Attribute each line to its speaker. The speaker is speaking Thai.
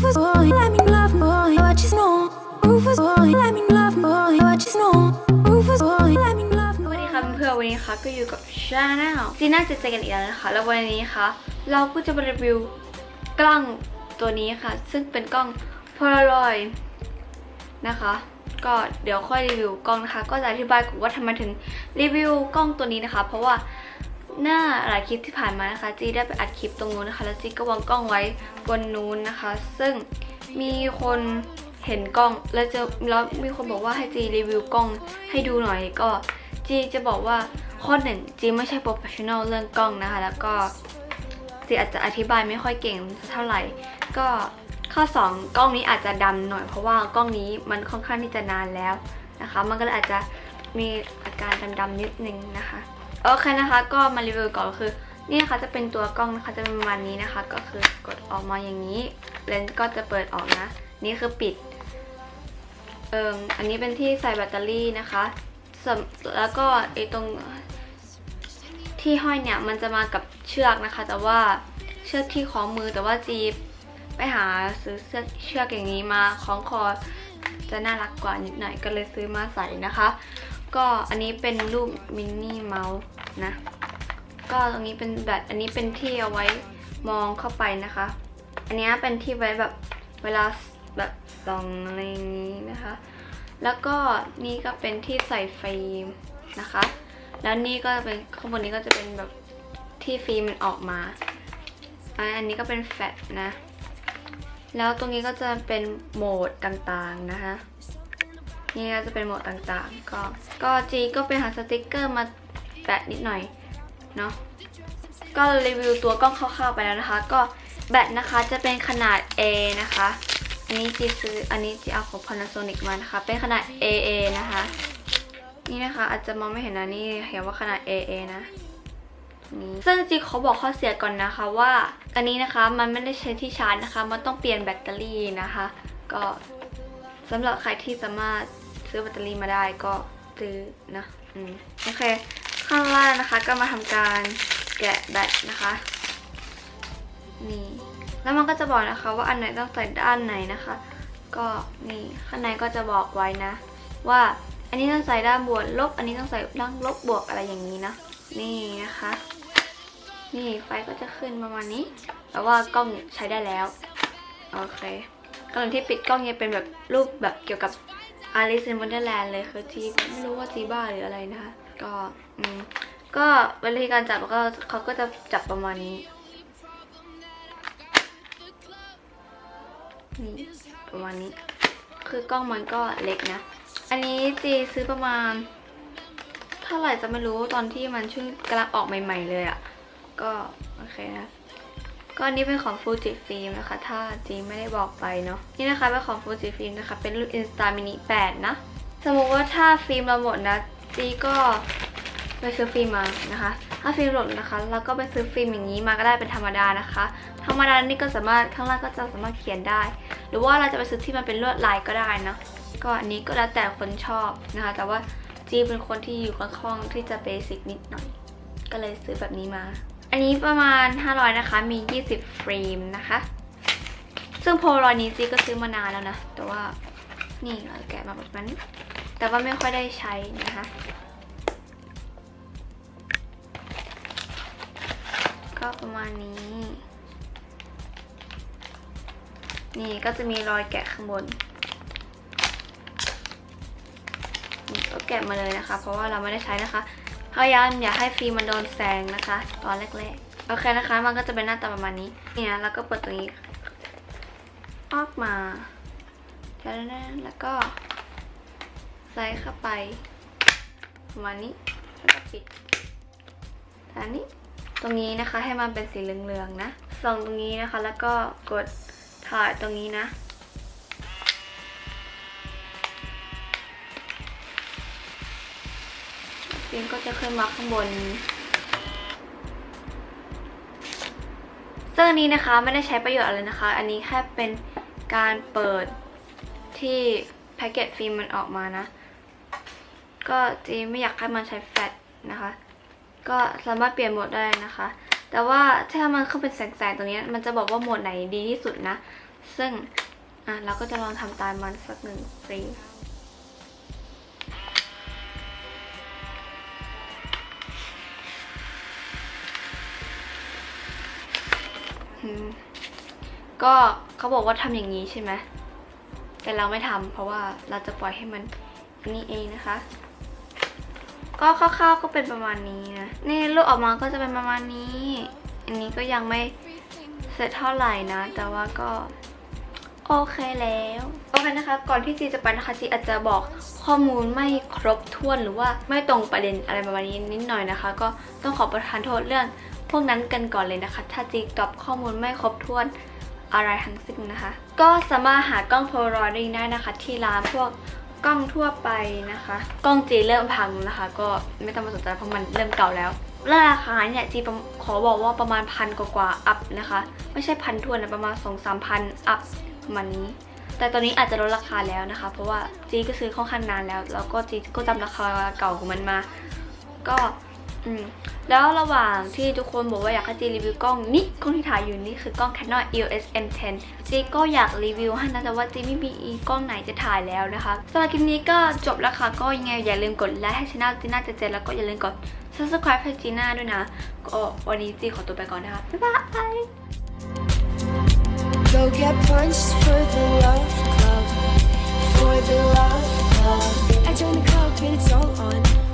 Speaker 1: Rufus boy, let me love boy, I just know. Rufus boy, let me love boy, I just know. Rufus boy, let me love
Speaker 2: สวัสดีค่ะเพื่อนๆวันนี้ค่ะก็อยู่กับชาแนลจีน่าจะเจอกันอีกแล้วนะคะ แล้ววันนี้ค่ะ เราก็จะมารีวิวกล้องตัวนี้ค่ะ ซึ่งเป็นกล้อง Polaroid นะคะ ก็เดี๋ยวค่อยรีวิวกล้องนะคะ ก็จะอธิบายก่อนว่าทำไมถึงรีวิวกล้องตัวนี้นะคะ เพราะว่า หน้าหลายคลิปที่ผ่านมานะคะ จีได้ไปอัดคลิปตรงนู้นนะคะ แล้วจีก็วางกล้องไว้บนนู้นนะคะ ซึ่งมีคนเห็นกล้องแล้วจะแล้วมีคนบอกว่าให้จีรีวิวกล้องให้ดูหน่อยก็จีจะบอกว่าข้อหนึ่งจีไม่ใช่โปรเฟชชั่นอลเรื่องกล้องนะคะ แล้วก็จีอาจจะอธิบายไม่ค่อยเก่งเท่าไหร่ ก็ข้อ 2 กล้องนี้อาจจะดำหน่อยเพราะว่ากล้องนี้มันค่อนข้างที่จะนานแล้วนะคะ มันก็เลยอาจจะมีอาการดำๆนิดนึงนะคะ โอเคนะคะก็มารีวิวก่อนคือนี่นะคะจะเป็นตัวกล้องนะคะจะเป็นประมาณนี้นะคะ ก็คือกดออกมาอย่างนี้เลนส์ก็จะเปิดออกนะ นี่คือปิดเอิมอันนี้เป็นที่ใส่แบตเตอรี่นะคะแล้วก็ไอตรงที่ห้อยเนี่ยมันจะมากับเชือกนะคะ แต่ว่าเชือกที่คล้องมือแต่ว่าจีบไปหาซื้อเชือกเชือกอย่างนี้มาคล้องคอจะน่ารักกว่านิดหน่อยก็เลยซื้อมาใส่นะคะ ก็อันนี้เป็นรูปมินนี่เมาส์นะ ก็ตรงนี้เป็นแบบอันนี้เป็นที่เอาไว้มองเข้าไปนะคะ อันนี้เป็นที่ไว้แบบเวลาแบบส่องอะไรอย่างนี้นะคะ แล้วก็นี่ก็เป็นที่ใส่ฟิล์มนะคะ แล้วนี่ก็เป็นข้างบนนี้ก็จะเป็นแบบที่ฟิล์มมันออกมาอะอันนี้ก็เป็นแฟลชนะ แล้วตรงนี้ก็จะเป็นโหมดต่างๆนะคะ นี่ก็จะเป็นโหมดต่างๆ ก็ ก็จีก็ไปหาสติกเกอร์มาแปะนิดหน่อย เนาะ ก็รีวิวตัวกล้องคร่าวๆไปแล้วนะคะ ก็แบตนะคะจะเป็นขนาด A นะคะ อันนี้จีซื้อ อันนี้จีเอาของ Panasonic มานะคะ เป็นขนาด AA นะคะ นี่นะคะอาจจะมองไม่เห็นนะนี่เห็นว่าขนาด AA นะนี่ซึ่งจีขอบอกข้อเสียก่อนนะคะว่า อันนี้นะคะมันไม่ได้ใช้ที่ชาร์จนะคะ มันต้องเปลี่ยนแบตเตอรี่นะคะ ก็ สำหรับใครที่สามารถซื้อแบตเตอรี่มาได้ก็ซื้อนะอืมโอเค ข้างล่างนะคะก็มาทำการแกะแบตนะคะนี่แล้วมันก็จะบอกนะคะ ว่าอันไหนต้องใส่ด้านไหนนะคะ ก็นี่ข้างในก็จะบอกไว้นะ ว่าอันนี้ต้องใส่ด้านบวกลบ อันนี้ต้องใส่ด้านลบบวกอะไรอย่างนี้นะนี่นะคะ นี่ไฟก็จะขึ้นประมาณนี้แต่ว่ากล้องใช้ได้แล้ว โอเค กำลังที่ปิดกล้องเนี่ยเป็นแบบรูปแบบเกี่ยวกับ Alice in Wonderland เลยคือจีไม่รู้ว่าจีบ้าหรืออะไรนะคะก็อืมก็วิธีการจับก็เขาก็จะจับประมาณนี้นี่ประมาณนี้ คือกล้องมันก็เล็กนะ อันนี้จีซื้อประมาณ เท่าไหร่จะไม่รู้ตอนที่มันช่วงกำลังออกใหม่ ๆ เลยอะ่ะ ก็ โอเคนะ ก็อันนี้เป็นของ Fuji Film นะคะ ถ้าจีไม่ได้บอกไปเนาะนี่นะคะเป็นของ Fuji Film นะคะ เป็นรุ่น Insta Mini 8นะ สมมุติว่าถ้าฟิล์มเราหมดนะจีก็ไปซื้อฟิล์มมานะคะ ถ้าฟิล์มหมดนะคะแล้วก็ไปซื้อฟิล์มอย่างนี้มาก็ได้เป็นธรรมดานะคะ ธรรมดานี่ก็สามารถข้างล่างก็จะสามารถเขียนได้ หรือว่าเราจะไปซื้อที่มันเป็นลวดลายก็ได้นะ ก็อันนี้ก็แล้วแต่คนชอบนะคะ แต่ว่าจีเป็นคนที่อยู่ค่อนข้างที่จะเบสิกนิดหน่อย ก็เลยซื้อแบบนี้มา อันนี้ประมาณ 500 นะคะ มี 20ฟรมนะคะ ซึ่งโพลอยนี้จีก็ซื้อมานานแล้วนะ แต่ว่านี่เราแกะมาแบบนั้น แต่ว่าไม่ค่อยได้ใช้นะคะ ก็ประมาณนี้ นี่ก็จะมีรอยแกะข้างบนก็แกะมาเลยนะคะ เพราะว่าเราไม่ได้ใช้นะคะ พยายามอย่าให้ฟิล์มมันโดนแสงนะคะ ตอนแรกๆโอเคนะคะ มันก็จะเป็นหน้าตาประมาณนี้เนี่นะแล้วก็เปิดตรงนี้ออกมาแล้วนะแล้วก็ใส่เข้าไปประมาณนี้แล้วก็ปิดทางนี้ตรงนี้นะคะให้มันเป็นสีเหลืองๆนะส่องตรงนี้นะคะ แล้วก็กดถ่ายตรงนี้นะ ฟิล์มก็จะขึ้นมาข้างบนซึ่งอันนี้นะคะไม่ได้ใช้ประโยชน์อะไรนะคะ อันนี้แค่เป็นการเปิดที่แพ็กเกจฟิล์มมันออกมานะ ก็จีไม่อยากให้มันใช้แฟลชนะคะ ก็สามารถเปลี่ยนโหมดได้นะคะ แต่ว่าถ้ามันเข้าเป็นแสงๆตรงนี้มันจะบอกว่าโหมดไหนดีที่สุดนะ ซึ่งอะเราก็จะลองทำตามมันสักหนึ่งฟรี ก็เขาบอกว่าทำอย่างนี้ใช่ไหมแต่เราไม่ทำเพราะว่าเราจะปล่อยให้มันนี่เองนะคะ ก็คร่าวๆก็เป็นประมาณนี้นะนี่รูปออกมาก็จะเป็นประมาณนี้ อันนี้ก็ยังไม่เสร็จเท่าไหร่นะ แต่ว่าก็โอเคแล้วโอเคนะคะ ก่อนที่จีจะไปนะคะจีอาจจะบอกข้อมูลไม่ครบถ้วนหรือว่าไม่ตรงประเด็นอะไรประมาณนี้นิดหน่อยนะคะ ก็ต้องขอประทานโทษเรื่อง พวกนั้นกันก่อนเลยนะคะ ถ้าจีตอบข้อมูลไม่ครบถ้วนอะไรทั้งสิ้นนะคะ ก็สามารถหากล้องโพลารอยด์ได้นะคะ ที่ร้านพวกกล้องทั่วไปนะคะ กล้องจีเริ่มพังนะคะ ก็ไม่ต้องมาสนใจเพราะมันเริ่มเก่าแล้วราคาเนี่ยจีขอบอกว่าประมาณพันกว่าอัพนะคะ ไม่ใช่พันทวนนะประมาณสองสามพันอัพประมาณนี้ แต่ตอนนี้อาจจะลดราคาแล้วนะคะ เพราะว่าจีก็ซื้อค่อนข้างนานแล้ว แล้วก็จีก็จำราคาเก่าของมันมา ก็ืมแล้วระหว่างที่ทุกคนบอกว่าอยากให้จีรีวิวกล้องนี่กล้องที่ถ่ายอยู่นี่คือกล้อง Canon EOS M10 จีก็อยากรีวิวให้นะแต่ว่าจีไม่มีกล้องไหนจะถ่ายแล้วนะคะสำหรับคลิปนี้ก็จบแล้วค่ะก็ยังไงอย่าลืมกดไลค์ให้ช่องจีน่าเจเจแล้วก็อย่าลืมกด subscribe ให้จีน่าด้วยนะก็วันนี้จีขอตัวไปก่อนนะคะบ๊ายบาย
Speaker 3: Go get punched for the love club, for the love club. I join the club and it's all on.